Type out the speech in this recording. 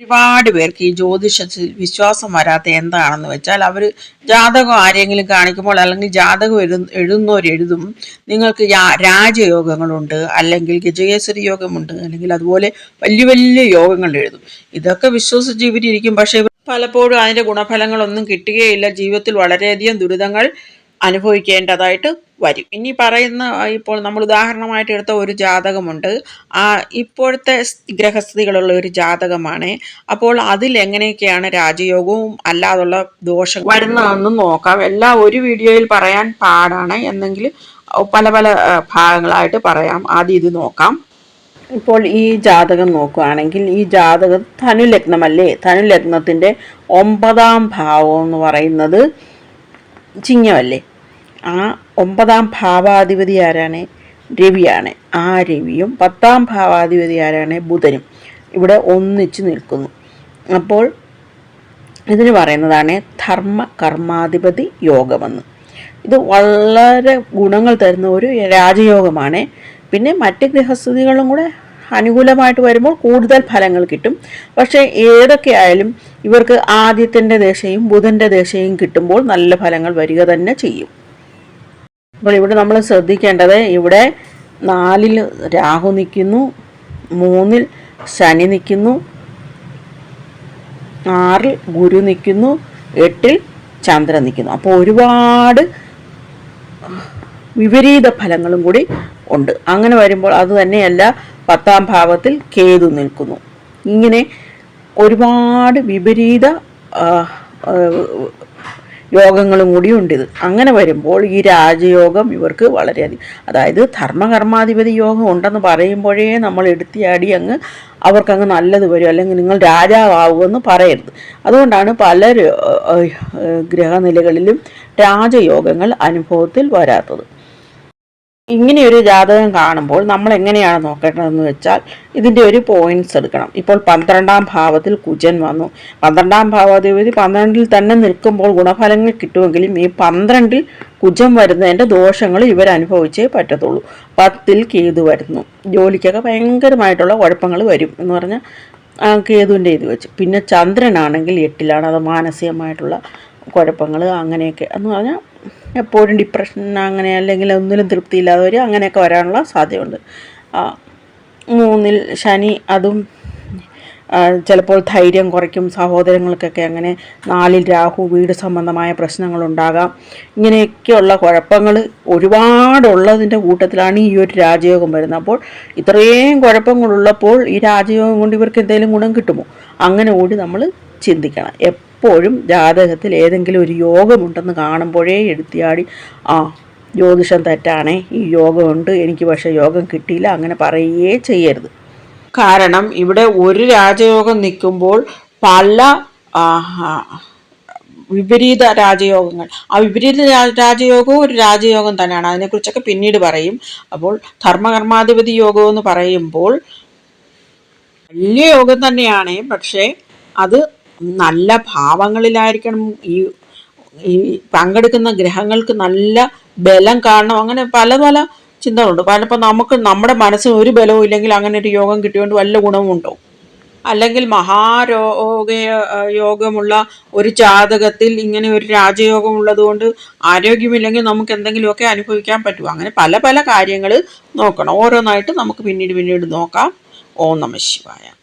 ഒരുപാട് പേർക്ക് ഈ ജ്യോതിഷത്തിൽ വിശ്വാസം വരാത്ത എന്താണെന്ന് വെച്ചാൽ അവർ ജാതകം ആരെങ്കിലും കാണിക്കുമ്പോൾ അല്ലെങ്കിൽ ജാതകം എഴു എഴുതുന്നവരെഴുതും നിങ്ങൾക്ക് രാജയോഗങ്ങളുണ്ട് അല്ലെങ്കിൽ ഗജകേസരി യോഗമുണ്ട് അല്ലെങ്കിൽ അതുപോലെ വലിയ വലിയ യോഗങ്ങൾ എഴുതും. ഇതൊക്കെ വിശ്വസിച്ച് ഇവരിയ്ക്കും പക്ഷേ പലപ്പോഴും അതിന്റെ ഗുണഫലങ്ങളൊന്നും കിട്ടുകയില്ല. ജീവിതത്തിൽ വളരെയധികം ദുരിതങ്ങൾ അനുഭവിക്കേണ്ടതായിട്ട് വരും. ഇനി പറയുന്ന ഇപ്പോൾ നമ്മൾ ഉദാഹരണമായിട്ട് എടുത്ത ഒരു ജാതകമുണ്ട്. ആ ഇപ്പോഴത്തെ ഗ്രഹസ്ഥിതികളുള്ള ഒരു ജാതകമാണ്. അപ്പോൾ അതിൽ എങ്ങനെയൊക്കെയാണ് രാജയോഗവും അല്ലാതുള്ള ദോഷം വരുന്നതെന്നും നോക്കാം. എല്ലാം ഒരു വീഡിയോയിൽ പറയാൻ പാടാണ് എന്നെങ്കിൽ പല പല ഭാഗങ്ങളായിട്ട് പറയാം. ആദ്യം ഇത് നോക്കാം. ഇപ്പോൾ ഈ ജാതകം നോക്കുകയാണെങ്കിൽ ഈ ജാതകം ധനുലഗ്നമല്ലേ? ധനുലഗ്നത്തിന്റെ ഒമ്പതാം ഭാവം എന്ന് പറയുന്നത് ചിങ്ങമല്ലേ? ആ ഒമ്പതാം ഭാവാധിപതി ആരാണ്? രവിയാണ്. ആ രവിയും പത്താം ഭാവാധിപതി ആരാണ്? ബുധനും. ഇവിടെ ഒന്നിച്ച് നിൽക്കുന്നു. അപ്പോൾ ഇതിന് പറയുന്നതാണ് ധർമ്മ കർമാധിപതി യോഗമെന്ന്. ഇത് വളരെ ഗുണങ്ങൾ തരുന്ന ഒരു രാജയോഗമാണ്. പിന്നെ മറ്റ് ഗൃഹസ്ഥിതികളും കൂടെ അനുകൂലമായിട്ട് വരുമ്പോൾ കൂടുതൽ ഫലങ്ങൾ കിട്ടും. പക്ഷേ ഏതൊക്കെ ആയാലും ഇവർക്ക് ആദ്യത്തിന്റെ ദേശയും ബുധന്റെ ദേശയും കിട്ടുമ്പോൾ നല്ല ഫലങ്ങൾ വരിക തന്നെ ചെയ്യും. അപ്പോൾ ഇവിടെ നമ്മൾ ശ്രദ്ധിക്കേണ്ടത് ഇവിടെ നാലിൽ രാഹു നിൽക്കുന്നു മൂന്നിൽ ശനി നിൽക്കുന്നു ആറിൽ ഗുരു നിൽക്കുന്നു എട്ടിൽ ചന്ദ്രൻ നിൽക്കുന്നു. അപ്പോൾ ഒരുപാട് വിപരീത ഫലങ്ങളും കൂടി ഉണ്ട്. അങ്ങനെ വരുമ്പോൾ അത് തന്നെയല്ല പത്താം ഭാവത്തിൽ കേതു നിൽക്കുന്നു. ഇങ്ങനെ ഒരുപാട് വിപരീത യോഗങ്ങളും കൂടി ഉണ്ട് ഇത്. അങ്ങനെ വരുമ്പോൾ ഈ രാജയോഗം ഇവർക്ക് വളരെയധികം അതായത് ധർമ്മകർമാധിപതി യോഗം ഉണ്ടെന്ന് പറയുമ്പോഴേ നമ്മൾ എടുത്തിയാടി അങ്ങ് അവർക്കങ്ങ് നല്ലത് വരും അല്ലെങ്കിൽ നിങ്ങൾ രാജാവാകുമെന്ന് പറയരുത്. അതുകൊണ്ടാണ് പല ഗ്രഹനിലകളിലും രാജയോഗങ്ങൾ അനുഭവത്തിൽ വരാത്തത്. ഇങ്ങനെയൊരു ജാതകം കാണുമ്പോൾ നമ്മൾ എങ്ങനെയാണ് നോക്കേണ്ടതെന്ന് വെച്ചാൽ ഇതിന്റെ ഒരു പോയിന്റ്സ് എടുക്കണം. ഇപ്പോൾ പന്ത്രണ്ടാം ഭാവത്തിൽ കുജൻ വന്നു. പന്ത്രണ്ടാം ഭാവാധിപതി പന്ത്രണ്ടിൽ തന്നെ നിൽക്കുമ്പോൾ ഗുണഫലങ്ങൾ കിട്ടുമെങ്കിലും ഈ പന്ത്രണ്ടിൽ കുജം വരുന്നതിന്റെ ദോഷങ്ങൾ ഇവരനുഭവിച്ചേ പറ്റത്തുള്ളൂ. പത്തിൽ കേതു വരുന്നു. ജോലിക്കൊക്കെ ഭയങ്കരമായിട്ടുള്ള കുഴപ്പങ്ങൾ വരും എന്ന് പറഞ്ഞാൽ കേതുവിന്റെ ഇത് വെച്ച്. പിന്നെ ചന്ദ്രനാണെങ്കിൽ എട്ടിലാണ്. അത് മാനസികമായിട്ടുള്ള കുഴപ്പങ്ങൾ അങ്ങനെയൊക്കെ എന്ന് പറഞ്ഞാൽ എപ്പോഴും ഡിപ്രഷൻ അങ്ങനെ അല്ലെങ്കിൽ ഒന്നിലും തൃപ്തിയില്ലാതെ വരും അങ്ങനെയൊക്കെ വരാനുള്ള സാധ്യതയുണ്ട്. മൂന്നിൽ ശനി അതും ചിലപ്പോൾ ധൈര്യം കുറയ്ക്കും സഹോദരങ്ങൾക്കൊക്കെ അങ്ങനെ നാലിൽ രാഹു വീട് സംബന്ധമായ പ്രശ്നങ്ങളുണ്ടാകാം ഇങ്ങനെയൊക്കെയുള്ള കുഴപ്പങ്ങൾ ഒരുപാടുള്ളതിന്റെ കൂട്ടത്തിലാണ് ഈ ഒരു രാജയോഗം വരുന്നത്. അപ്പോൾ ഇത്രയും കുഴപ്പങ്ങളുള്ളപ്പോൾ ഈ രാജയോഗം കൊണ്ട് ഇവർക്ക് എന്തെങ്കിലും ഗുണം കിട്ടുമോ? അങ്ങനെ കൂടി നമ്മൾ ചിന്തിക്കണം. എപ്പോഴും ജാതകത്തിൽ ഏതെങ്കിലും ഒരു യോഗമുണ്ടെന്ന് കാണുമ്പോഴേ എടുത്തിയാടി ആ ജ്യോതിഷം തെറ്റാണേ ഈ യോഗമുണ്ട് എനിക്ക് പക്ഷേ യോഗം കിട്ടിയില്ല അങ്ങനെ പറയുകയേ ചെയ്യരുത്. കാരണം ഇവിടെ ഒരു രാജയോഗം നിൽക്കുമ്പോൾ പല വിപരീത രാജയോഗങ്ങൾ. ആ വിപരീത രാജയോഗവും ഒരു രാജയോഗം തന്നെയാണ്. അതിനെക്കുറിച്ചൊക്കെ പിന്നീട് പറയും. അപ്പോൾ ധർമ്മകർമാധിപതി യോഗം എന്ന് പറയുമ്പോൾ വലിയ യോഗം തന്നെയാണ്. പക്ഷേ അത് നല്ല ഭാവങ്ങളിലായിരിക്കണം ഈ ഈ പങ്കെടുക്കുന്ന ഗ്രഹങ്ങൾക്ക് നല്ല ബലം കാണണം അങ്ങനെ പല പല ചിന്തകളുണ്ട്. പലപ്പോൾ നമുക്ക് നമ്മുടെ മനസ്സിന് ഒരു ബലവും ഇല്ലെങ്കിൽ അങ്ങനെ ഒരു യോഗം കിട്ടിയോണ്ട് വല്ല ഗുണവും ഉണ്ടോ? അല്ലെങ്കിൽ മഹാരോഗ യോഗമുള്ള ഒരു ജാതകത്തിൽ ഇങ്ങനെ ഒരു രാജയോഗം ഉള്ളതുകൊണ്ട് ആരോഗ്യമില്ലെങ്കിൽ നമുക്ക് എന്തെങ്കിലുമൊക്കെ അനുഭവിക്കാൻ പറ്റുമോ? അങ്ങനെ പല പല കാര്യങ്ങൾ നോക്കണം. ഓരോന്നായിട്ട് നമുക്ക് പിന്നീട് പിന്നീട് നോക്കാം. ഓം നമ ശിവായ.